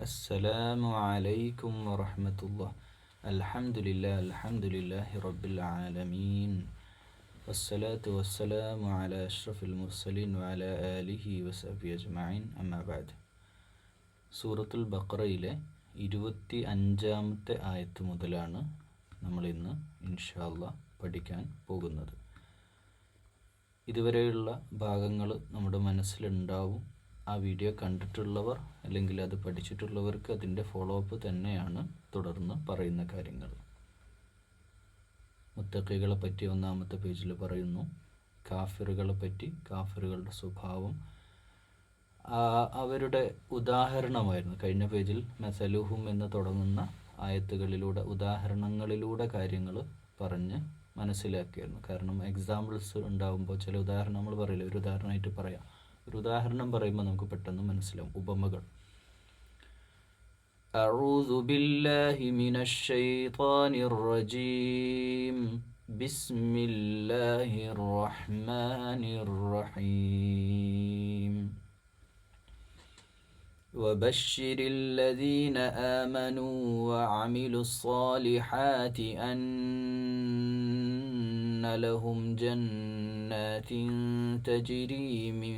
السلام عليكم ورحمة الله الحمد لله الحمد لله رب العالمين والصلاة والسلام على أشرف المرسلين وعلى آله وصحبه أجمعين أما بعد സൂറത്തുൽ ബക്രയിലെ ഇരുപത്തി അഞ്ചാമത്തെ ആയത്ത് മുതലാണ് നമ്മൾ ഇന്ന് ഇൻഷാല്ല പഠിക്കാൻ പോകുന്നത് ഇതുവരെയുള്ള ഭാഗങ്ങൾ നമ്മുടെ മനസ്സിലുണ്ടാവും ആ വീഡിയോ കണ്ടിട്ടുള്ളവർ അല്ലെങ്കിൽ അത് പഠിച്ചിട്ടുള്ളവർക്ക് അതിന്റെ ഫോളോ അപ്പ് തന്നെയാണ് തുടർന്ന് പറയുന്ന കാര്യങ്ങൾ. മുത്തക്കികളെ പറ്റി ഒന്നാമത്തെ പേജിൽ പറയുന്നു. കാഫിറുകളെ പറ്റി കാഫിറുകളുടെ സ്വഭാവം. അവരുടെ ഉദാഹരണമായിരുന്നു. കഴിഞ്ഞ പേജിൽ മെസലുഹും എന്ന് തുടങ്ങുന്ന ആയത്തുകളിലൂടെ ഉദാഹരണങ്ങളിലൂടെ കാര്യങ്ങൾ പറഞ്ഞ് മനസ്സിലാക്കിയായിരുന്നു. കാരണം എക്സാമ്പിൾസ് ഉണ്ടാകുമ്പോൾ ചില ഉദാഹരണം നമ്മൾ പറയില്ല. ഒരു ഉദാഹരണമായിട്ട് പറയാം. ഒരു ഉദാഹരണം പറയുമ്പോൾ നമുക്ക് പെട്ടെന്ന് മനസ്സിലാവും ഉപമകൾ أعوذ بالله من الشيطان الرجيم بسم الله الرحمن الرحيم وبشر الذين آمنوا وعملوا الصالحات أن لهم جنات تجري من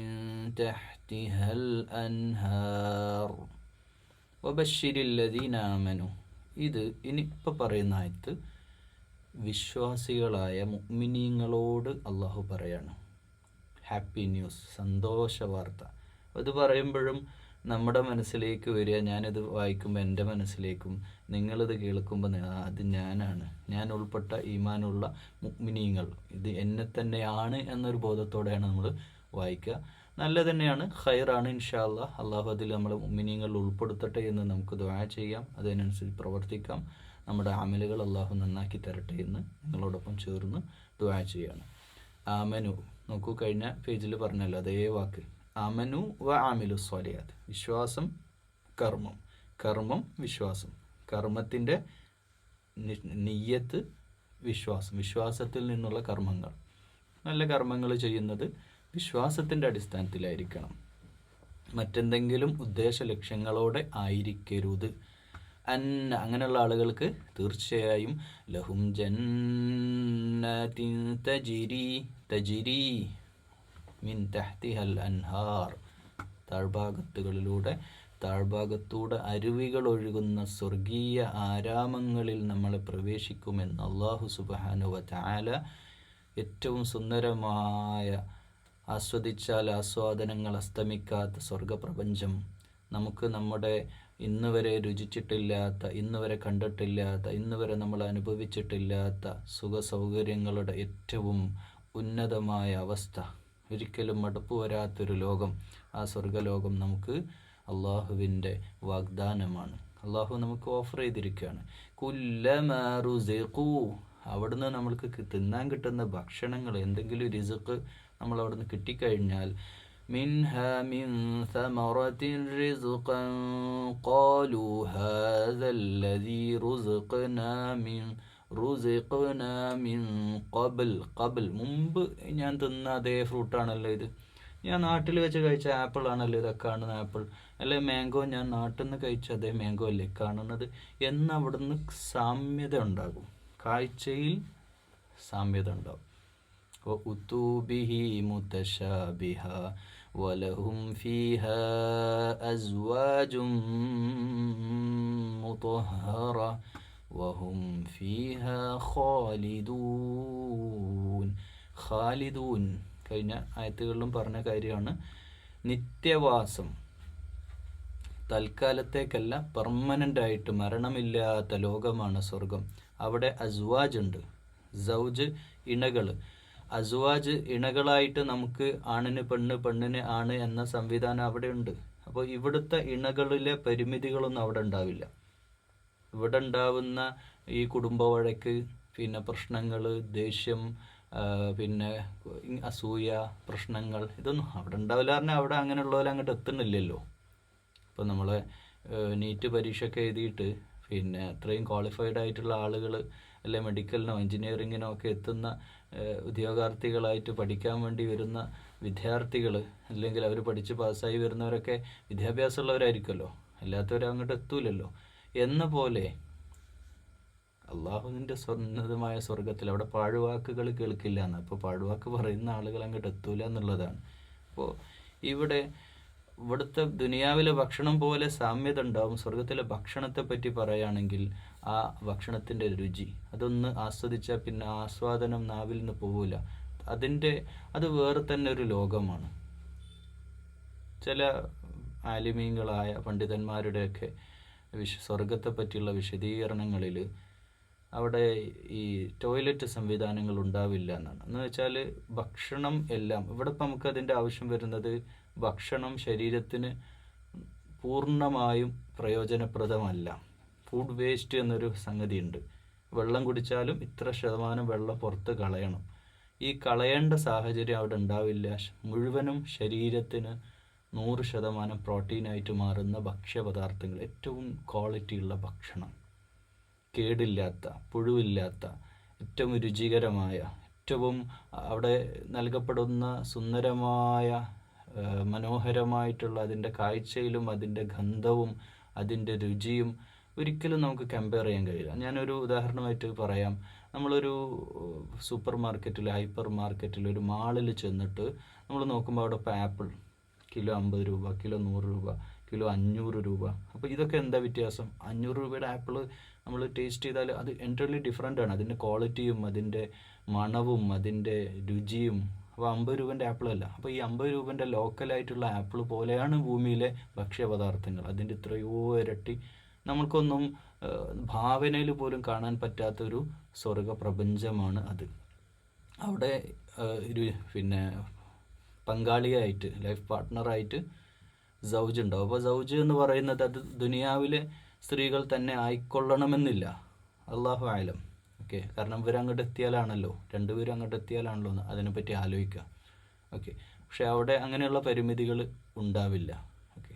تحتها الأنهار وبشر الذين آمنوا ഇത് ഇനിയിപ്പോൾ പറയുന്ന ആയത്ത് വിശ്വാസികളായ മുഅ്മിനീങ്ങളോട് അള്ളാഹു പറയാണ് ഹാപ്പി ന്യൂസ് സന്തോഷ വാർത്ത അത് പറയുമ്പോഴും നമ്മുടെ മനസ്സിലേക്ക് വരിക ഞാനിത് വായിക്കുമ്പോൾ എന്റെ മനസ്സിലേക്കും നിങ്ങളിത് കേൾക്കുമ്പോൾ അത് ഞാനാണ്. ഞാൻ ഉൾപ്പെട്ട ഈമാനുള്ള മുഗ്മിനീങ്ങൾ. ഇത് എന്നെ തന്നെയാണ് എന്നൊരു ബോധത്തോടെയാണ് നമ്മൾ വായിക്കുക. നല്ല തന്നെയാണ്. ഖൈറാണ് ഇൻഷാല്ല അള്ളാഹു അതിൽ നമ്മളെ മുഗ്മിനീങ്ങളിൽ ഉൾപ്പെടുത്തട്ടെ എന്ന് നമുക്ക് ദ്വാ ചെയ്യാം. അതിനനുസരിച്ച് പ്രവർത്തിക്കാം. നമ്മുടെ അമലുകൾ അള്ളാഹു നന്നാക്കി തരട്ടെ എന്ന് നിങ്ങളോടൊപ്പം ചേർന്ന് ദ്വാ ചെയ്യാണ്. ആമനു. നോക്കൂ കഴിഞ്ഞ പേജിൽ പറഞ്ഞല്ലോ അതേ വാക്ക്. അമനു വ ആമിലു സ്വാലിയാത്ത് വിശ്വാസം കർമ്മം. കർമ്മം വിശ്വാസം. കർമ്മത്തിന്റെ നിയ്യത്ത് വിശ്വാസം. വിശ്വാസത്തിൽ നിന്നുള്ള കർമ്മങ്ങൾ. നല്ല കർമ്മങ്ങൾ ചെയ്യുന്നത് വിശ്വാസത്തിന്റെ അടിസ്ഥാനത്തിലായിരിക്കണം. മറ്റെന്തെങ്കിലും ഉദ്ദേശ ലക്ഷ്യങ്ങളോടെ ആയിരിക്കരുത്. അന്ന അങ്ങനെയുള്ള ആളുകൾക്ക് തീർച്ചയായും ലഹും ജന്നത്തിൻ തജിരി തജിരി മിൻ തഹ്തിഹൽ അൻഹാർ. താഴ്ഭാഗത്തുകളിലൂടെ താഴ്ഭാഗത്തൂടെ അരുവികൾ ഒഴുകുന്ന സ്വർഗീയ ആരാമങ്ങളിൽ നമ്മൾ പ്രവേശിക്കുമെന്ന് അള്ളാഹു സുബാനുവ ചാല ഏറ്റവും സുന്ദരമായ ആസ്വദിച്ചാൽ ആസ്വാദനങ്ങൾ അസ്തമിക്കാത്ത സ്വർഗപ്രപഞ്ചം. നമുക്ക് നമ്മുടെ ഇന്ന് വരെ രുചിച്ചിട്ടില്ലാത്ത ഇന്ന് വരെ കണ്ടിട്ടില്ലാത്ത ഇന്ന് വരെ നമ്മൾ അനുഭവിച്ചിട്ടില്ലാത്ത സുഖ സൗകര്യങ്ങളുടെ ഏറ്റവും ഉന്നതമായ അവസ്ഥ. ഒരിക്കലും മടുപ്പ് വരാത്തൊരു ലോകം ആ സ്വർഗലോകം നമുക്ക് അള്ളാഹുവിൻ്റെ വാഗ്ദാനമാണ് അള്ളാഹു നമുക്ക് ഓഫർ ചെയ്തിരിക്കുകയാണ് കുല്ലമാറുസെഖൂ അവിടുന്ന് നമ്മൾക്ക് കി- തിന്നാൻ കിട്ടുന്ന ഭക്ഷണങ്ങൾ എന്തെങ്കിലും രിസുക്ക് നമ്മൾ അവിടുന്ന് കിട്ടിക്കഴിഞ്ഞാൽ منها من ثمرة رزقا قالوا هذا الذي رزقنا من റുസിഖ്ന മിൻ ഖബൽ ഖബൽ മുമ്പ് ഞാൻ തിന്ന അതേ ഫ്രൂട്ടാണല്ലോ ഇത് ഞാൻ നാട്ടിൽ വെച്ച് കഴിച്ച ആപ്പിൾ ആണല്ലോ ഇതൊക്കെ കാണുന്ന ആപ്പിൾ അല്ലെ മാംഗോ ഞാൻ നാട്ടിൽ നിന്ന് കഴിച്ച അതേ മാംഗോ അല്ലേ കാണുന്നത് എന്ന് അവിടുന്ന് സാമ്യത ഉണ്ടാകും കാഴ്ചയിൽ സാമ്യത ഉണ്ടാകും وأتوا به متشابها ولهم فيها أزواج مطهرة വഹും ഫീഹ ഖാലിദൂൻ ഖാലിദൂൻ. കഴിഞ്ഞ ആയത്തുകളിലും പറഞ്ഞ കാര്യമാണ്. നിത്യവാസം. തൽക്കാലത്തേക്കല്ല പെർമനന്റ് ആയിട്ട് മരണമില്ലാത്ത ലോകമാണ് സ്വർഗം. അവിടെ അസ്വാജ് ഉണ്ട്. സൗജ് ഇണകൾ അസ്വാജ് ഇണകളായിട്ട് നമുക്ക് ആണിന് പെണ്ണ് പെണ്ണിന് ആണ് എന്ന സംവിധാനം അവിടെ ഉണ്ട്. അപ്പോൾ ഇവിടുത്തെ ഇണകളിലെ പരിമിതികളൊന്നും അവിടെ ഉണ്ടാവില്ല. ഇവിടെ ഉണ്ടാവുന്ന ഈ കുടുംബ വഴക്ക് പിന്നെ പ്രശ്നങ്ങൾ ദേഷ്യം പിന്നെ അസൂയ പ്രശ്നങ്ങൾ ഇതൊന്നും അവിടെ ഉണ്ടാവില്ല പറഞ്ഞാൽ അവിടെ അങ്ങനെയുള്ളവരെ അങ്ങോട്ട് എത്തുന്നില്ലല്ലോ. ഇപ്പം നമ്മൾ നീറ്റ് പരീക്ഷയൊക്കെ എഴുതിയിട്ട് പിന്നെ അത്രയും ക്വാളിഫൈഡ് ആയിട്ടുള്ള ആളുകൾ അല്ലെ മെഡിക്കലിനോ എഞ്ചിനീയറിങ്ങിനോ ഒക്കെ എത്തുന്ന ഉദ്യോഗാർത്ഥികളായിട്ട് പഠിക്കാൻ വേണ്ടി വരുന്ന വിദ്യാർത്ഥികൾ അല്ലെങ്കിൽ അവർ പഠിച്ച് പാസ്സായി വരുന്നവരൊക്കെ വിദ്യാഭ്യാസമുള്ളവരായിരിക്കുമല്ലോ അല്ലാത്തവർ അങ്ങോട്ട് എത്തൂലല്ലോ. എന്ന പോലെ അള്ളാഹുവിന്റെ സ്വർണതമായ സ്വർഗത്തിൽ അവിടെ പാഴ്വാക്കുകൾ കേൾക്കില്ല എന്ന്. അപ്പോൾ പാഴ്വാക്ക് പറയുന്ന ആളുകൾ അങ്ങോട്ട് എത്തൂല എന്നുള്ളതാണ്. അപ്പോൾ ഇവിടെ ഇവിടുത്തെ ദുനിയാവിലെ ഭക്ഷണം പോലെ സാമ്യത ഉണ്ടാവും. സ്വർഗത്തിലെ ഭക്ഷണത്തെ പറ്റി പറയുകയാണെങ്കിൽ ആ ഭക്ഷണത്തിന്റെ രുചി അതൊന്ന് ആസ്വദിച്ചാൽ പിന്നെ ആസ്വാദനം നാവിൽ നിന്ന് പോവില്ല അതിന്റെ അത് വേറെ തന്നെ ഒരു ലോകമാണ്. ചില ആലിമീങ്ങളായ പണ്ഡിതന്മാരുടെയൊക്കെ വിശ സ്വർഗത്തെ പറ്റിയുള്ള വിശദീകരണങ്ങളിൽ അവിടെ ഈ ടോയ്ലറ്റ് സംവിധാനങ്ങൾ ഉണ്ടാവില്ല എന്നാണ്. എന്ന് വെച്ചാൽ ഭക്ഷണം എല്ലാം ഇവിടെ ഇപ്പം നമുക്ക് അതിന്റെ ആവശ്യം വരുന്നത് ഭക്ഷണം ശരീരത്തിന് പൂർണമായും പ്രയോജനപ്രദമല്ല. ഫുഡ് വേസ്റ്റ് എന്നൊരു സംഗതി ഉണ്ട് വെള്ളം കുടിച്ചാലും ഇത്ര ശതമാനം വെള്ളം പുറത്ത് കളയണം. ഈ കളയേണ്ട സാഹചര്യം അവിടെ ഉണ്ടാവില്ല. മുഴുവനും ശരീരത്തിന് നൂറ് ശതമാനം പ്രോട്ടീനായിട്ട് മാറുന്ന ഭക്ഷ്യപദാർത്ഥങ്ങൾ ഏറ്റവും ക്വാളിറ്റിയുള്ള ഭക്ഷണം. കേടില്ലാത്ത പുഴുവില്ലാത്ത ഏറ്റവും രുചികരമായ ഏറ്റവും അവിടെ നൽകപ്പെടുന്ന സുന്ദരമായ മനോഹരമായിട്ടുള്ള അതിന്റെ കാഴ്ചയിലും അതിന്റെ ഗന്ധവും അതിന്റെ രുചിയും ഒരിക്കലും നമുക്ക് കമ്പയർ ചെയ്യാൻ കഴിയില്ല. ഞാനൊരു ഉദാഹരണമായിട്ട് പറയാം. നമ്മളൊരു സൂപ്പർ മാർക്കറ്റിൽ ഹൈപ്പർ മാർക്കറ്റിൽ ഒരു മാളിൽ ചെന്നിട്ട് നമ്മൾ നോക്കുമ്പോൾ അവിടെ ഇപ്പോൾ ആപ്പിൾ കിലോ അമ്പത് രൂപ കിലോ നൂറ് രൂപ കിലോ അഞ്ഞൂറ് രൂപ. അപ്പോൾ ഇതൊക്കെ എന്താ വ്യത്യാസം? അഞ്ഞൂറ് രൂപയുടെ ആപ്പിൾ നമ്മൾ ടേസ്റ്റ് ചെയ്താൽ അത് എന്റർലി ഡിഫറെന്റ് ആണ്. അതിന്റെ ക്വാളിറ്റിയും അതിന്റെ മണവും അതിന്റെ രുചിയും. അപ്പോൾ അമ്പത് രൂപന്റെ ആപ്പിളല്ല അപ്പോൾ ഈ അമ്പത് രൂപന്റെ ലോക്കലായിട്ടുള്ള ആപ്പിൾ പോലെയാണ് ഭൂമിയിലെ ഭക്ഷ്യപദാർത്ഥങ്ങൾ. അതിന്റെ ഇത്രയോ ഇരട്ടി നമുക്കൊന്നും ഭാവനയിൽ പോലും കാണാൻ പറ്റാത്തൊരു സ്വർഗ പ്രപഞ്ചമാണ് അത്. അവിടെ പിന്നെ പങ്കാളിയായിട്ട് ലൈഫ് പാർട്ട്ണറായിട്ട് സൗജ് ഉണ്ടാവും. അപ്പോൾ സൗജ് എന്ന് പറയുന്നത് അത് ദുനിയാവിലെ സ്ത്രീകൾ തന്നെ ആയിക്കൊള്ളണമെന്നില്ല. അള്ളാഹു ആയാലും ഓക്കെ കാരണം ഇവർ അങ്ങോട്ട് എത്തിയാലാണല്ലോ. രണ്ടുപേരും അങ്ങോട്ട് എത്തിയാലാണല്ലോ അതിനെപ്പറ്റി ആലോചിക്കുക. ഓക്കെ പക്ഷെ അവിടെ അങ്ങനെയുള്ള പരിമിതികൾ ഉണ്ടാവില്ല. ഓക്കെ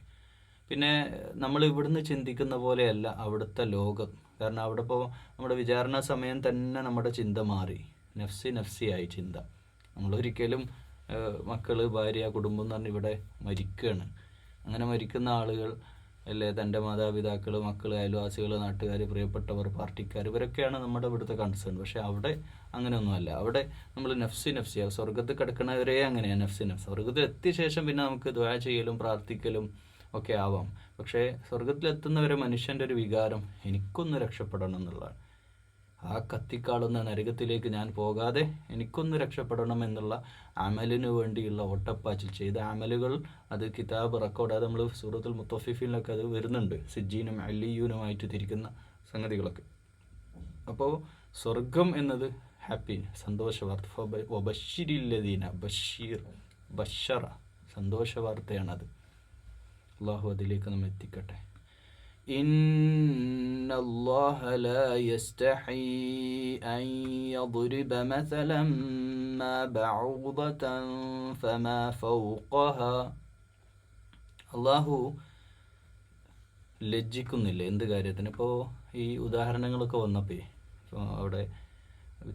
പിന്നെ നമ്മൾ ഇവിടുന്ന് ചിന്തിക്കുന്ന പോലെയല്ല അവിടുത്തെ ലോകം. കാരണം അവിടെ ഇപ്പോൾ നമ്മുടെ വിചാരണ സമയം തന്നെ നമ്മുടെ ചിന്ത മാറി. നഫ്സി നഫ്സിയായി ചിന്ത. നമ്മളൊരിക്കലും മക്കൾ ഭാര്യ കുടുംബം എന്ന് പറഞ്ഞ് ഇവിടെ മരിക്കുകയാണ് അങ്ങനെ മരിക്കുന്ന ആളുകൾ അല്ലേ തന്റെ മാതാപിതാക്കൾ മക്കൾ അയൽവാസികൾ നാട്ടുകാർ പ്രിയപ്പെട്ടവർ പാർട്ടിക്കാർ ഇവരൊക്കെയാണ് നമ്മുടെ ഇവിടുത്തെ കൺസേൺ പക്ഷേ അവിടെ അങ്ങനെയൊന്നുമല്ല. അവിടെ നമ്മൾ നഫ്സി നഫ്സിയാ സ്വർഗത്തിൽ കിടക്കുന്നവരെ അങ്ങനെയാണ് നഫ്സി നഫ്സ്. സ്വർഗത്തിൽ എത്തിയ ശേഷം പിന്നെ നമുക്ക് ദ്വാ ചെയ്യലും പ്രാർത്ഥിക്കലും ഒക്കെ ആവാം. പക്ഷേ സ്വർഗത്തിലെത്തുന്നവരെ മനുഷ്യന്റെ ഒരു വികാരം എനിക്കൊന്ന് രക്ഷപ്പെടണം എന്നുള്ളതാണ്. ആ കത്തിക്കാളുന്ന നരകത്തിലേക്ക് ഞാൻ പോകാതെ എനിക്കൊന്ന് രക്ഷപ്പെടണം എന്നുള്ള അമലിന് വേണ്ടിയുള്ള ഒട്ടപ്പാച്ചിൽ ചെയ്ത അമലുകൾ അത് കിതാബ് റെക്കോർഡ് അത് നമ്മൾ സൂറത്തുൽ മുത്തഫിഫിലൊക്കെ അത് വരുന്നുണ്ട്. സിജീനും അലിയൂനുമായിട്ട് തിരിക്കുന്ന സംഗതികളൊക്കെ. അപ്പോൾ സ്വർഗം എന്നത് ഹാപ്പി സന്തോഷ വാർത്ത ബഷീരില്ലദീന ബഷീർ ബഷറ സന്തോഷ വാർത്തയാണത് അള്ളാഹു അതിലേക്ക് നമ്മൾ എത്തിക്കട്ടെ. إن الله لا يستحي أن يضرب مثلا ما بعوضة فما فوقها അള്ളാഹു ലജ്ജിക്കുന്നില്ല എന്ത് കാര്യത്തിന് ഇപ്പോൾ ഈ ഉദാഹരണങ്ങളൊക്കെ വന്നപ്പോൾ ഇപ്പോൾ അവിടെ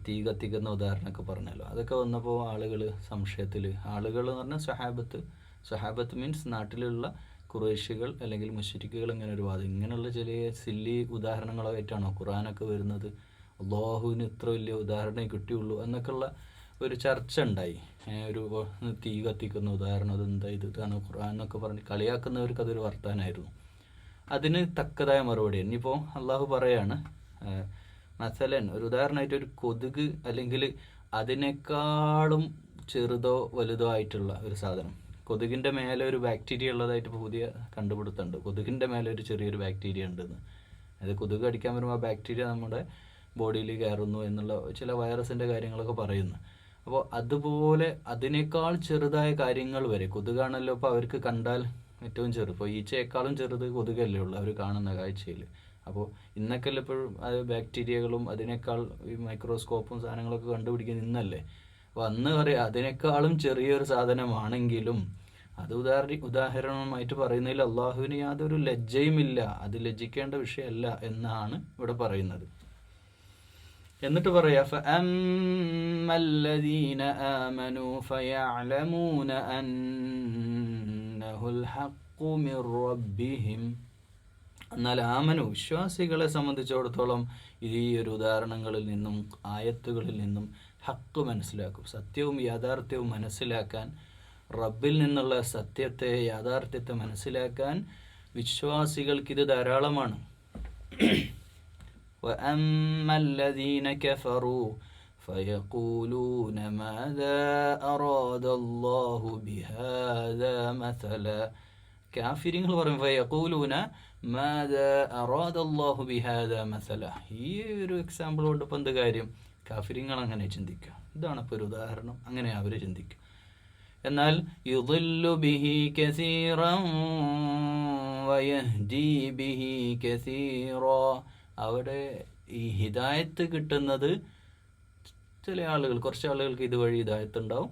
തീ കത്തിക്കുന്ന ഉദാഹരണമൊക്കെ പറഞ്ഞല്ലോ അതൊക്കെ വന്നപ്പോൾ ആളുകൾ സംശയത്തിൽ ആളുകൾ എന്ന് പറഞ്ഞാൽ സഹാബത്ത് സഹാബത്ത് മീൻസ് നാട്ടിലുള്ള കുറേശികൾ അല്ലെങ്കിൽ മുഷരിക്കുകൾ ഇങ്ങനെ ഒരു വാദം. ഇങ്ങനെയുള്ള ചില സില്ലി ഉദാഹരണങ്ങളായിട്ടാണോ ഖുറാനൊക്കെ വരുന്നത്? അള്ളാഹുവിന് ഇത്ര വലിയ ഉദാഹരണമേ കിട്ടിയുള്ളൂ എന്നൊക്കെയുള്ള ഒരു ചർച്ച ഉണ്ടായി ഒരു തീ കത്തിക്കുന്ന ഉദാഹരണം അതെന്താ ഇത്? ഇതാണ് ഖുർആൻ എന്നൊക്കെ പറഞ്ഞ് കളിയാക്കുന്നവർക്ക് അതൊരു വർത്താനായിരുന്നു. അതിന് തക്കതായ മറുപടി. ഇനിയിപ്പോൾ അള്ളാഹു പറയാണ് മസലൻ ഒരു ഉദാഹരണമായിട്ട് ഒരു കൊതുക് അല്ലെങ്കിൽ അതിനേക്കാളും ചെറുതോ വലുതോ ആയിട്ടുള്ള ഒരു സാധനം. കൊതുകിന്റെ മേലെ ഒരു ബാക്ടീരിയ ഉള്ളതായിട്ട് പുതിയ കണ്ടുപിടുത്തമുണ്ട് കൊതുകിന്റെ മേലെ ഒരു ചെറിയൊരു ബാക്ടീരിയ ഉണ്ടെന്ന്. അതായത് കൊതുക് അടിക്കാൻ വരുമ്പോൾ ആ ബാക്ടീരിയ നമ്മുടെ ബോഡിയിൽ കയറുന്നു എന്നുള്ള ചില വൈറസിന്റെ കാര്യങ്ങളൊക്കെ പറയുന്നു. അപ്പോൾ അതുപോലെ അതിനേക്കാൾ ചെറുതായ കാര്യങ്ങൾ വരെ കൊതുകാണല്ലോ ഇപ്പോൾ അവർക്ക് കണ്ടാൽ ഏറ്റവും ചെറു ഇപ്പോൾ ഈച്ചയേക്കാളും ചെറുത് കൊതുകല്ലേ ഉള്ളൂ അവർ കാണുന്ന കാഴ്ചയിൽ അപ്പോൾ ഇന്നൊക്കെ എപ്പോഴും ബാക്ടീരിയകളും അതിനേക്കാൾ ഈ മൈക്രോസ്കോപ്പും സാധനങ്ങളൊക്കെ കണ്ടുപിടിക്കുന്ന ഇന്നല്ലേ? വന്ന് പറയും അതിനേക്കാളും ചെറിയൊരു സാധനമാണെങ്കിലും അത് ഉദാഹരണ ഉദാഹരണമായിട്ട് പറയുന്നതിൽ അള്ളാഹുവിന് യാതൊരു ലജ്ജയുമില്ല അത് ലജ്ജിക്കേണ്ട വിഷയമല്ല എന്നാണ് ഇവിടെ പറയുന്നത്. എന്നിട്ട് പറയാ എന്നാൽ ആമനു വിശ്വാസികളെ സംബന്ധിച്ചിടത്തോളം ഈ ഒരു ഉദാഹരണങ്ങളിൽ നിന്നും ആയത്തുകളിൽ നിന്നും ഹക്ക് മനസ്സിലാക്കും സത്യവും യാഥാർത്ഥ്യവും മനസ്സിലാക്കാൻ റബ്ബിൽ നിന്നുള്ള സത്യത്തെ യാഥാർത്ഥ്യത്തെ മനസ്സിലാക്കാൻ വിശ്വാസികൾക്കിത് ധാരാളമാണ് وأما الذين كفروا فيقولون ماذا أراد الله بهذا مثلا കാഫിരിങ്ങൾ പറയും ഫയഖൂലൂന മാദാ അറാദ അല്ലാഹു ബിഹാദാ മസല ഈ ഒരു എക്സാമ്പിൾ കൊണ്ട് ഇപ്പം എന്ത് കാര്യം കാഫിരിങ്ങൾ അങ്ങനെ ചിന്തിക്കുക. ഇതാണ് ഇപ്പോൾ ഒരു ഉദാഹരണം. അങ്ങനെ അവർ ചിന്തിക്കുക എന്നാൽ യുദില്ലു ബിഹി കസീറം വയഹ്ജി ബിഹി കസീറോ. അവിടെ ഈ ഹിദായത്ത് കിട്ടുന്നത് ചില ആളുകൾ കുറച്ച് ആളുകൾക്ക് ഇതുവഴി ഹിദായത്ത് ഉണ്ടാവും.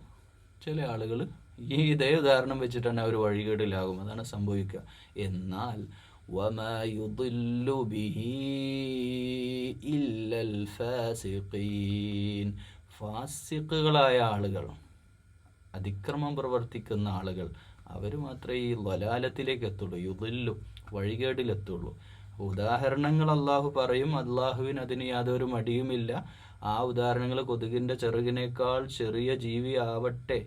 ചില ആളുകൾ ഈ ഇതേ ഉദാഹരണം വെച്ചിട്ടാണ് അവർ വഴികേടിലാകും. അതാണ് സംഭവിക്കുക. എന്നാൽ وما يضل به إلا الفاسقين ഫാസിക്കുകളായ ആളുകൾ അതിക്രമം പ്രവർത്തിക്കുന്ന ആളുകൾ അവർ മാത്രമേ ഈ വലാലത്തിലേക്ക് എത്തുള്ളൂ യുദില്ലു വഴികേടിലെത്തുള്ളൂ ഉദാഹരണങ്ങൾ അള്ളാഹു പറയും അള്ളാഹുവിന് അതിന് യാതൊരു മടിയുമില്ല ആ ഉദാഹരണങ്ങൾ കൊതുകിൻ്റെ ചെറുകിനേക്കാൾ ചെറിയ ജീവി ആവട്ടെ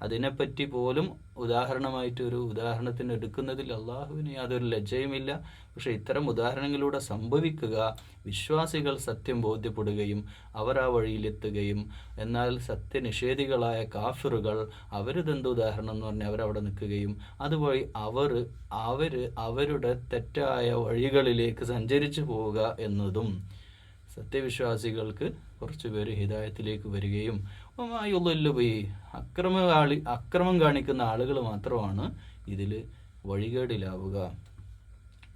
അതിനെപ്പറ്റി പോലും ഉദാഹരണമായിട്ട് ഒരു ഉദാഹരണത്തിന് എടുക്കുന്നതിൽ അള്ളാഹുവിന് യാതൊരു ലജ്ജയുമില്ല. പക്ഷെ ഇത്തരം ഉദാഹരണങ്ങളിലൂടെ സംഭവിക്കുക വിശ്വാസികൾ സത്യം ബോധ്യപ്പെടുകയും അവർ ആ വഴിയിലെത്തുകയും എന്നാൽ സത്യനിഷേധികളായ കാഫിറുകൾ അവരിതെന്ത് ഉദാഹരണം എന്ന് പറഞ്ഞാൽ അവരവിടെ നിൽക്കുകയും അതുവഴി അവർ അവർ അവരുടെ തെറ്റായ വഴികളിലേക്ക് സഞ്ചരിച്ചു പോവുക എന്നതും സത്യവിശ്വാസികൾക്ക് കുറച്ചുപേർ ഹിതായത്തിലേക്ക് ഹിദായത്തിലേക്ക് വരികയും പോയി അക്രമ കാളി അക്രമം കാണിക്കുന്ന ആളുകൾ മാത്രമാണ് ഇതിൽ വഴികേടിലാവുക.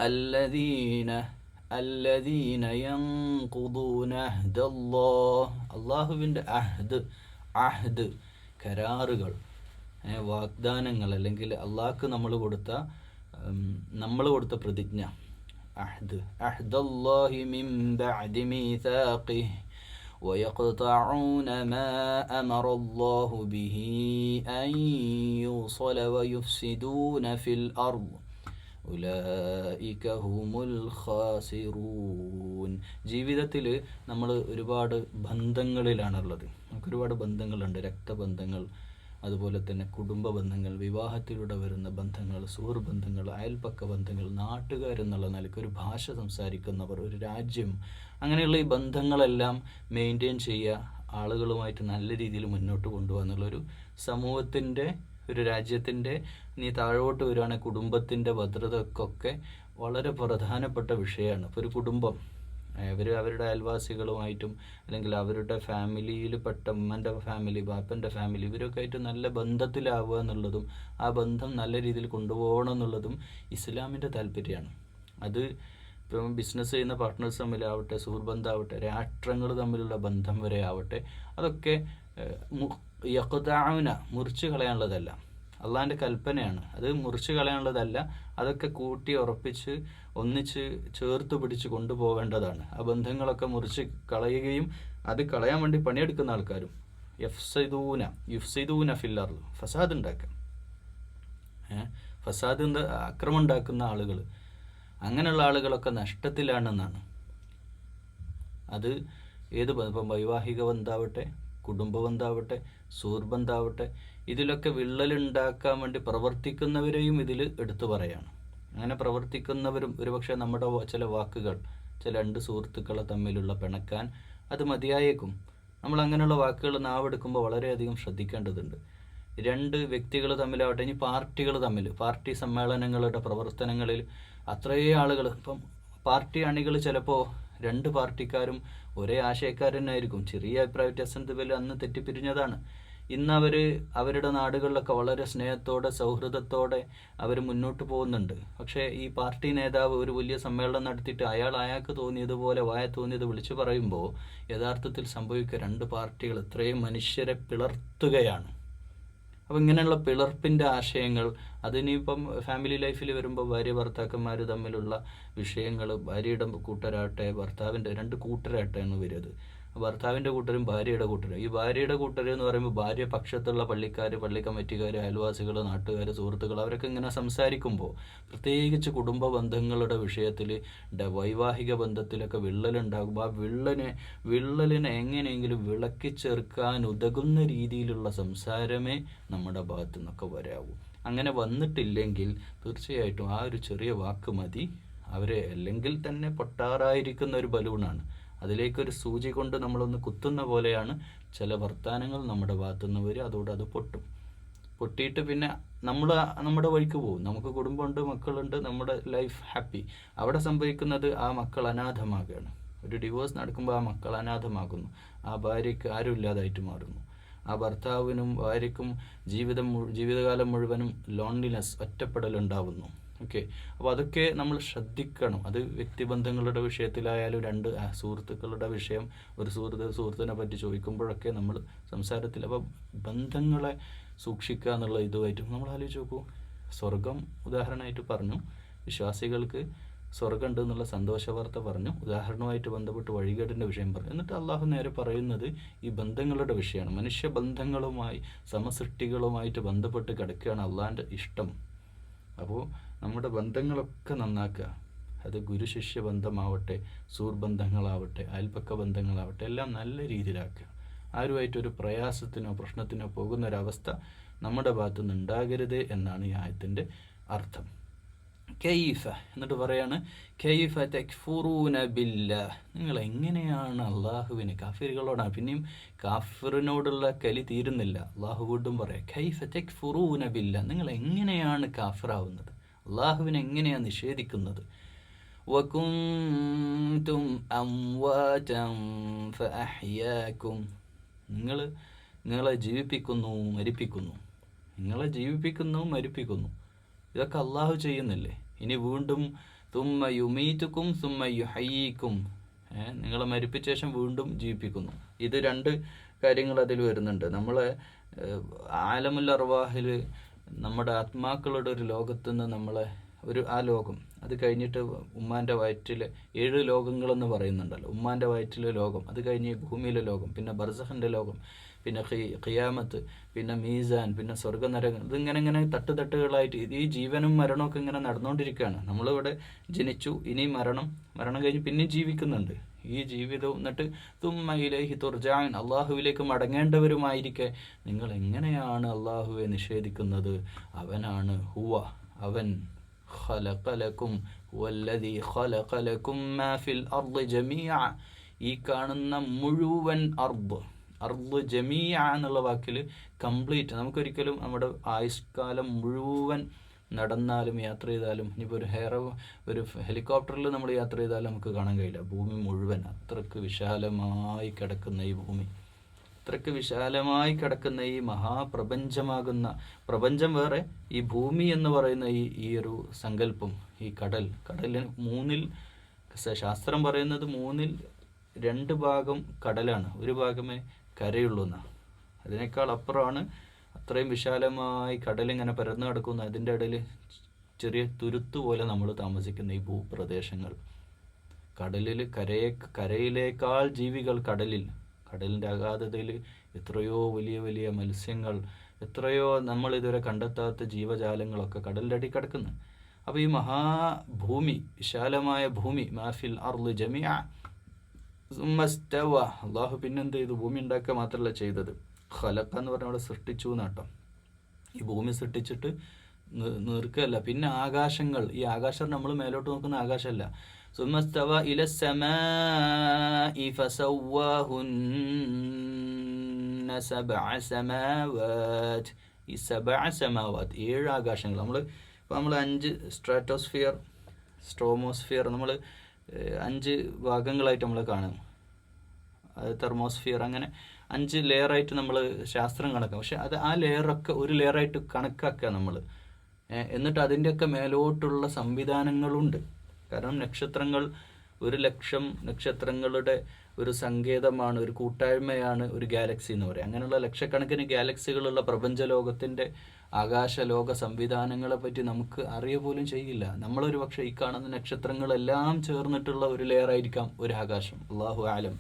അല്ലദീന അല്ലദീന യംഖുദൂന അള്ളാഹുവിന്റെ അഹ്ദ് അഹ്ദ് കരാറുകൾ വാഗ്ദാനങ്ങൾ അല്ലെങ്കിൽ അള്ളാഹ്ക്ക് നമ്മൾ കൊടുത്ത നമ്മൾ കൊടുത്ത പ്രതിജ്ഞ. അഹ്ദ് അഹ്ദല്ലാഹി മിൻ ബഅദി മീസാഖിഹി. ويقطعون ما أمر الله به أن يوصل ويفسدون في الأرض ഉലായിക ഹുമുൽ ഖാസിറൂൻ ജീവിതത്തിൽ നമ്മൾ ഒരുപാട് ബന്ധങ്ങളിലാണുള്ളത് നമുക്ക് ഒരുപാട് ബന്ധങ്ങളുണ്ട് രക്തബന്ധങ്ങൾ അതുപോലെ തന്നെ കുടുംബ ബന്ധങ്ങൾ വിവാഹത്തിലൂടെ വരുന്ന ബന്ധങ്ങൾ സുഹൃബന്ധങ്ങൾ അയൽപ്പക്ക ബന്ധങ്ങൾ നാട്ടുകാരെന്നുള്ള നിലയ്ക്ക് ഒരു ഭാഷ സംസാരിക്കുന്നവർ ഒരു രാജ്യം അങ്ങനെയുള്ള ഈ ബന്ധങ്ങളെല്ലാം മെയിന്റെയിൻ ചെയ്യുക ആളുകളുമായിട്ട് നല്ല രീതിയിൽ മുന്നോട്ട് കൊണ്ടുപോകുക എന്നുള്ളൊരു സമൂഹത്തിന്റെ ഒരു രാജ്യത്തിന്റെ നീ താഴോട്ട് വരികയാണെങ്കിൽ കുടുംബത്തിന്റെ ഭദ്രതക്കൊക്കെ വളരെ പ്രധാനപ്പെട്ട വിഷയമാണ്. ഇപ്പോൾ ഒരു കുടുംബം അവർ അവരുടെ അയൽവാസികളുമായിട്ടും അല്ലെങ്കിൽ അവരുടെ ഫാമിലിയിൽ പെട്ട ഉമ്മന്റെ ഫാമിലി ബാപ്പന്റെ ഫാമിലി ഇവരൊക്കെ ആയിട്ട് നല്ല ബന്ധത്തിലാവുക എന്നുള്ളതും ആ ബന്ധം നല്ല രീതിയിൽ കൊണ്ടുപോകണം എന്നുള്ളതും ഇസ്ലാമിന്റെ താല്പര്യമാണ്. അത് ഇപ്പം ബിസിനസ് ചെയ്യുന്ന പാർട്ട്നേഴ്സ് തമ്മിലാവട്ടെ സുഹൃബന്ധമാവട്ടെ രാഷ്ട്രങ്ങൾ തമ്മിലുള്ള ബന്ധം വരെ ആവട്ടെ അതൊക്കെ യക്കുതാവിന മുറിച്ച് കളയാനുള്ളതല്ല. അള്ളാഹിന്റെ കൽപ്പനയാണ്. അത് മുറിച്ച് കളയാനുള്ളതല്ല അതൊക്കെ കൂട്ടി ഉറപ്പിച്ച് ഒന്നിച്ച് ചേർത്ത് പിടിച്ച് കൊണ്ടുപോകേണ്ടതാണ്. ആ ബന്ധങ്ങളൊക്കെ മുറിച്ച് കളയുകയും അത് കളയാൻ വേണ്ടി പണിയെടുക്കുന്ന ആൾക്കാരും. യഫ്സൈദൂന യുഫ്സൈദൂന ഫില്ലർ ഫസാദ് ഉണ്ടാക്കാം ഫസാദ് അക്രമം ഉണ്ടാക്കുന്ന ആളുകൾ അങ്ങനെയുള്ള ആളുകളൊക്കെ നഷ്ടത്തിലാണെന്നാണ്. അത് ഏത് ഇപ്പം വൈവാഹിക ബന്ധാവട്ടെ കുടുംബ ബന്ധാവട്ടെ സുഹൃബന്ധാവട്ടെ ഇതിലൊക്കെ വിള്ളലുണ്ടാക്കാൻ വേണ്ടി പ്രവർത്തിക്കുന്നവരെയും ഇതിൽ എടുത്തു പറയാണ്. അങ്ങനെ പ്രവർത്തിക്കുന്നവരും ഒരുപക്ഷെ നമ്മുടെ ചില വാക്കുകൾ ചില രണ്ട് സുഹൃത്തുക്കളെ തമ്മിലുള്ള പിണക്കാൻ അത് മതിയായേക്കും. നമ്മൾ അങ്ങനെയുള്ള വാക്കുകൾ നാവെടുക്കുമ്പോൾ വളരെയധികം ശ്രദ്ധിക്കേണ്ടതുണ്ട്. രണ്ട് വ്യക്തികൾ തമ്മിലാവട്ടെ ഇനി പാർട്ടികൾ തമ്മിൽ പാർട്ടി സമ്മേളനങ്ങളുടെ പ്രവർത്തനങ്ങളിൽ അത്രയേ ആളുകൾ ഇപ്പം പാർട്ടി അണികൾ ചിലപ്പോൾ രണ്ട് പാർട്ടിക്കാരും ഒരേ ആശയക്കാരനായിരിക്കും. ചെറിയ അഭിപ്രായ വ്യത്യാസത്തിൽ അന്ന് തെറ്റിപ്പിരിഞ്ഞതാണ്. ഇന്ന് അവർ അവരുടെ നാടുകളിലൊക്കെ വളരെ സ്നേഹത്തോടെ സൗഹൃദത്തോടെ അവർ മുന്നോട്ട് പോകുന്നുണ്ട്. പക്ഷേ ഈ പാർട്ടി നേതാവ് ഒരു വലിയ സമ്മേളനം നടത്തിയിട്ട് അയാൾ അയാൾക്ക് തോന്നിയതുപോലെ വായ തോന്നിയത് വിളിച്ചു പറയുമ്പോൾ യഥാർത്ഥത്തിൽ സംഭവിക്കുക രണ്ട് പാർട്ടികൾ ഇത്രയും മനുഷ്യരെ പിളർത്തുകയാണ്. അപ്പം ഇങ്ങനെയുള്ള പിളർപ്പിന്റെ ആശയങ്ങൾ അതിനിപ്പം ഫാമിലി ലൈഫിൽ വരുമ്പോൾ ഭാര്യ ഭർത്താക്കന്മാർ തമ്മിലുള്ള വിഷയങ്ങൾ ഭാര്യയുടെ കൂട്ടരാട്ടെ ഭർത്താവിന്റെ രണ്ട് കൂട്ടരാട്ടെ എന്ന് വരുന്നത്. ഭർത്താവിന്റെ കൂട്ടരും ഭാര്യയുടെ കൂട്ടരും. ഈ ഭാര്യയുടെ കൂട്ടരും എന്ന് പറയുമ്പോൾ ഭാര്യ പക്ഷത്തുള്ള പള്ളിക്കാർ പള്ളി കമ്മിറ്റിക്കാർ അയൽവാസികൾ നാട്ടുകാർ സുഹൃത്തുക്കൾ അവരൊക്കെ ഇങ്ങനെ സംസാരിക്കുമ്പോൾ പ്രത്യേകിച്ച് കുടുംബ ബന്ധങ്ങളുടെ വിഷയത്തിൽ വൈവാഹിക ബന്ധത്തിലൊക്കെ വിള്ളലുണ്ടാകുമ്പോൾ ആ വിള്ളനെ വിള്ളലിനെ എങ്ങനെയെങ്കിലും വിളക്കി ചേർക്കാൻ ഉതകുന്ന രീതിയിലുള്ള സംസാരമേ നമ്മുടെ ഭാഗത്തു നിന്നൊക്കെ വരാവൂ. അങ്ങനെ വന്നിട്ടില്ലെങ്കിൽ തീർച്ചയായിട്ടും ആ ഒരു ചെറിയ വാക്ക് മതി. അവരെ അല്ലെങ്കിൽ തന്നെ പൊട്ടാറായിരിക്കുന്ന ഒരു ബലൂണാണ്. അതിലേക്കൊരു സൂചി കൊണ്ട് നമ്മളൊന്ന് കുത്തുന്ന പോലെയാണ് ചില വർത്തമാനങ്ങൾ നമ്മുടെ ഭാഗത്തുനിന്ന് വരും അതോടെ അത് പൊട്ടും. പൊട്ടിയിട്ട് പിന്നെ നമ്മൾ നമ്മുടെ വഴിക്ക് പോകും. നമുക്ക് കുടുംബമുണ്ട് മക്കളുണ്ട് നമ്മുടെ ലൈഫ് ഹാപ്പി അവിടെ സംഭവിക്കുന്നത് ആ മക്കൾ അനാഥമാകുകയാണ്. ഒരു ഡിവോഴ്സ് നടക്കുമ്പോൾ ആ മക്കൾ അനാഥമാകുന്നു. ആ ഭാര്യയ്ക്ക് ആരും ഇല്ലാതായിട്ട് മാറുന്നു. ആ ഭർത്താവിനും ഭാര്യയ്ക്കും ജീവിതം ജീവിതകാലം മുഴുവനും ലോൺലിനെസ് ഒറ്റപ്പെടലുണ്ടാവുന്നു. ഓക്കെ അപ്പോൾ അതൊക്കെ നമ്മൾ ശ്രദ്ധിക്കണം. അത് വ്യക്തിബന്ധങ്ങളുടെ വിഷയത്തിലായാലും രണ്ട് സുഹൃത്തുക്കളുടെ വിഷയം ഒരു സുഹൃത്ത് സുഹൃത്തിനെ പറ്റി ചോദിക്കുമ്പോഴൊക്കെ നമ്മൾ സംസാരത്തിൽ അപ്പോൾ ബന്ധങ്ങളെ സൂക്ഷിക്കുക എന്നുള്ള ഇതുമായിട്ട് നമ്മൾ ആലോചിച്ച് നോക്കൂ. സ്വർഗം ഉദാഹരണമായിട്ട് പറഞ്ഞു. വിശ്വാസികൾക്ക് സ്വർഗമുണ്ട് എന്നുള്ള സന്തോഷ വാർത്ത പറഞ്ഞു. ഉദാഹരണമായിട്ട് ബന്ധപ്പെട്ട് വഴികേടിന്റെ വിഷയം പറഞ്ഞു. എന്നിട്ട് അള്ളാഹു നേരെ പറയുന്നത് ഈ ബന്ധങ്ങളുടെ വിഷയമാണ്. മനുഷ്യ ബന്ധങ്ങളുമായി സമസൃഷ്ടികളുമായിട്ട് ബന്ധപ്പെട്ട് കിടക്കുകയാണ് അള്ളാഹിന്റെ ഇഷ്ടം. അപ്പോൾ നമ്മുടെ ബന്ധങ്ങളൊക്കെ നന്നാക്കുക. അത് ഗുരുശിഷ്യ ബന്ധമാവട്ടെ സുഹൃബന്ധങ്ങളാവട്ടെ അയൽപ്പക്ക ബന്ധങ്ങളാവട്ടെ എല്ലാം നല്ല രീതിയിലാക്കുക. ആരുമായിട്ടൊരു പ്രയാസത്തിനോ പ്രശ്നത്തിനോ പോകുന്ന ഒരവസ്ഥ നമ്മുടെ ഭാഗത്തുനിന്ന് ഉണ്ടാകരുത് എന്നാണ് ഈ ആയത്തിന്റെ അർത്ഥം. കെയ്ഫ എന്നിട്ട് പറയാണ് കെയ്ഫ തെക്ഫുറൂന ബില്ല. നിങ്ങൾ എങ്ങനെയാണ് അള്ളാഹുവിനെ കാഫിറുകളോടാണ് പിന്നെയും കാഫിറിനോടുള്ള കലി തീരുന്നില്ല. അള്ളാഹു വീണ്ടും പറയാം കെയ്ഫ തെക്ഫുറൂന ബില്ല. നിങ്ങൾ എങ്ങനെയാണ് കാഫിറാവുന്നത്? അള്ളാഹുവിനെ എങ്ങനെയാണ് നിഷേധിക്കുന്നത്? ഫഅഹ്യാക്കും. നിങ്ങൾ നിങ്ങളെ ജീവിപ്പിക്കുന്നു മരിപ്പിക്കുന്നു. നിങ്ങളെ ജീവിപ്പിക്കുന്നു മരിപ്പിക്കുന്നു. ഇതൊക്കെ അള്ളാഹു ചെയ്യുന്നില്ലേ? ഇനി വീണ്ടും തുമ്മ യുമീറ്റുക്കും തുമ്മ യുഹയ്യിക്കും. നിങ്ങളെ മരിപ്പിച്ച ശേഷം വീണ്ടും ജീവിപ്പിക്കുന്നു. ഇത് രണ്ട് കാര്യങ്ങൾ അതിൽ വരുന്നുണ്ട്. നമ്മൾ ആലമുല്ലർവാഹിൽ നമ്മുടെ ആത്മാക്കളുടെ ഒരു ലോകത്തു നിന്ന് നമ്മളെ ഒരു ആ ലോകം അത് കഴിഞ്ഞിട്ട് ഉമ്മാന്റെ വയറ്റിൽ ഏഴ് ലോകങ്ങളെന്ന് പറയുന്നുണ്ടല്ലോ. ഉമ്മാന്റെ വയറ്റിലെ ലോകം അത് കഴിഞ്ഞ് ഭൂമിയിലെ ലോകം പിന്നെ ബർസഹന്റെ ലോകം പിന്നെ ഖിയാമത്ത് പിന്നെ മീസാൻ പിന്നെ സ്വർഗനരകം ഇതിങ്ങനെ ഇങ്ങനെ തട്ട് തട്ടുകളായിട്ട് ഈ ജീവനും മരണവും ഒക്കെ ഇങ്ങനെ നടന്നുകൊണ്ടിരിക്കുകയാണ്. നമ്മളിവിടെ ജനിച്ചു ഇനി മരണം മരണം കഴിഞ്ഞ് പിന്നെയും ജീവിക്കുന്നുണ്ട്. ഈ ജീവിതവും എന്നിട്ട് തുമ്മയിലേഹി തുർജാൻ. അള്ളാഹുവിലേക്ക് മടങ്ങേണ്ടവരുമായിരിക്കെ. നിങ്ങൾ എങ്ങനെയാണ് അള്ളാഹുവെ നിഷേധിക്കുന്നത്? അവനാണ് ഹുവ. അവൻ ഖലഖലക്കും ഖലഖലക്കും മാ ഫിൽ അർദ് ഈ കാണുന്ന മുഴുവൻ അർബ് അർബ് ജമിയ എന്നുള്ള വാക്കിൽ കംപ്ലീറ്റ്. നമുക്കൊരിക്കലും നമ്മുടെ ആയുഷ്കാലം മുഴുവൻ നടന്നാലും യാത്ര ചെയ്താലും ഇനിയിപ്പോൾ ഒരു ഹെയർ ഒരു ഹെലികോപ്റ്ററിൽ നമ്മൾ യാത്ര ചെയ്താലും നമുക്ക് കാണാൻ കഴിയില്ല. ഭൂമി മുഴുവൻ അത്രയ്ക്ക് വിശാലമായി കിടക്കുന്ന ഈ ഭൂമി. അത്രയ്ക്ക് വിശാലമായി കിടക്കുന്ന ഈ മഹാപ്രപഞ്ചമാകുന്ന പ്രപഞ്ചം വേറെ ഈ ഭൂമി എന്ന് പറയുന്ന ഈ ഈ ഒരു സങ്കല്പം ഈ കടൽ. കടലിന് മൂന്നിൽ ശാസ്ത്രം പറയുന്നത് മൂന്നിൽ രണ്ട് ഭാഗം കടലാണ്. ഒരു ഭാഗമേ കരയുള്ളൂ എന്നാണ് അതിനേക്കാൾ അപ്പുറമാണ് അത്രയും വിശാലമായി കടലിങ്ങനെ പരന്നു കിടക്കുന്ന അതിന്റെ ഇടയിൽ ചെറിയ തുരുത്ത് പോലെ നമ്മൾ താമസിക്കുന്ന ഈ ഭൂപ്രദേശങ്ങൾ. കടലിൽ കരയെ കരയിലേക്കാൾ ജീവികൾ കടലിൽ. കടലിന്റെ അഗാധതയിൽ എത്രയോ വലിയ വലിയ മത്സ്യങ്ങൾ എത്രയോ നമ്മൾ ഇതുവരെ കണ്ടെത്താത്ത ജീവജാലങ്ങളൊക്കെ കടലിന്റെ അടി കിടക്കുന്നു. അപ്പോൾ ഈ മഹാഭൂമി വിശാലമായ ഭൂമി മാഫിൽ അർൾ ജമിയ അള്ളാഹു പിന്നെന്ത് ചെയ്തു? ഭൂമി ഉണ്ടാക്കുക മാത്രമല്ല ചെയ്തത്. ഖലക്ക എന്ന് പറഞ്ഞ അവിടെ സൃഷ്ടിച്ചു എന്നാട്ടോ. ഈ ഭൂമി സൃഷ്ടിച്ചിട്ട് നീർക്കല്ല പിന്നെ ആകാശങ്ങൾ. ഈ ആകാശം നമ്മൾ മേലോട്ട് നോക്കുന്ന ആകാശമല്ല. സുമസ്തവ ഇല സമാഇ ഫസവ്വാഹുന്ന സബഅ സമാവാത്. ഈ സബഅ സമാവാത്. ഏഴ് ആകാശങ്ങൾ. നമ്മൾ ഇപ്പോൾ നമ്മൾ അഞ്ച് സ്ട്രാറ്റോസ്ഫിയർ സ്ട്രോമോസ്ഫിയർ നമ്മൾ അഞ്ച് ഭാഗങ്ങളായിട്ട് നമ്മൾ കാണും. അത് തെർമോസ്ഫിയർ അങ്ങനെ അഞ്ച് ലെയറായിട്ട് നമ്മൾ ശാസ്ത്രം കണക്കാം പക്ഷെ അത് ആ ലെയറൊക്കെ ഒരു ലെയറായിട്ട് കണക്കാക്കുക നമ്മൾ എന്നിട്ട് അതിന്റെയൊക്കെ മേലോട്ടുള്ള സംവിധാനങ്ങളുണ്ട്. കാരണം നക്ഷത്രങ്ങൾ ഒരു ലക്ഷം നക്ഷത്രങ്ങളുടെ ഒരു സങ്കേതമാണ് ഒരു കൂട്ടായ്മയാണ് ഒരു ഗാലക്സി എന്ന് പറയുക അങ്ങനെയുള്ള ലക്ഷക്കണക്കിന് ഗാലക്സികളുള്ള പ്രപഞ്ച ലോകത്തിന്റെ ആകാശലോക സംവിധാനങ്ങളെ പറ്റി നമുക്ക് അറിയ പോലും ചെയ്യില്ല. നമ്മളൊരു പക്ഷേ ഈ കാണുന്ന നക്ഷത്രങ്ങളെല്ലാം ചേർന്നിട്ടുള്ള ഒരു ലെയറായിരിക്കാം ഒരു ആകാശം. അള്ളാഹു ആലം.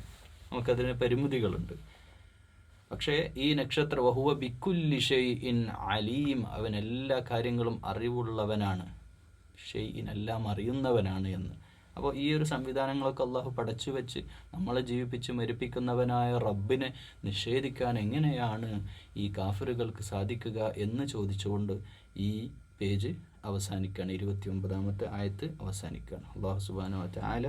നമുക്കതിന് പരിമിതികളുണ്ട്. പക്ഷേ ഈ നക്ഷത്ര വഹുവ ബിക്കുല്ലി ഷെയ്ഇൻ അലീം അവൻ എല്ലാ കാര്യങ്ങളും അറിവുള്ളവനാണ്. ഷെയ് ഇൻ എല്ലാം അറിയുന്നവനാണ് എന്ന്. അപ്പോൾ ഈ ഒരു സംവിധാനങ്ങളൊക്കെ അള്ളാഹു പടച്ചു വെച്ച് നമ്മളെ ജീവിപ്പിച്ച് മരിപ്പിക്കുന്നവനായ റബ്ബിനെ നിഷേധിക്കാൻ എങ്ങനെയാണ് ഈ കാഫറുകൾക്ക് സാധിക്കുക എന്ന് ചോദിച്ചുകൊണ്ട് ഈ പേജ് അവസാനിക്കുകയാണ്. ഇരുപത്തി ഒമ്പതാമത്തെ ആയത്ത് അവസാനിക്കുകയാണ്. അള്ളാഹു സുബാനോ ആല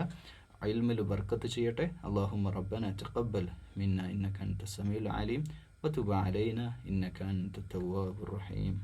علم بركة شيئته اللهم ربنا تقبل منا إنك أنت السميع العليم وتب علينا إنك أنت التواب الرحيم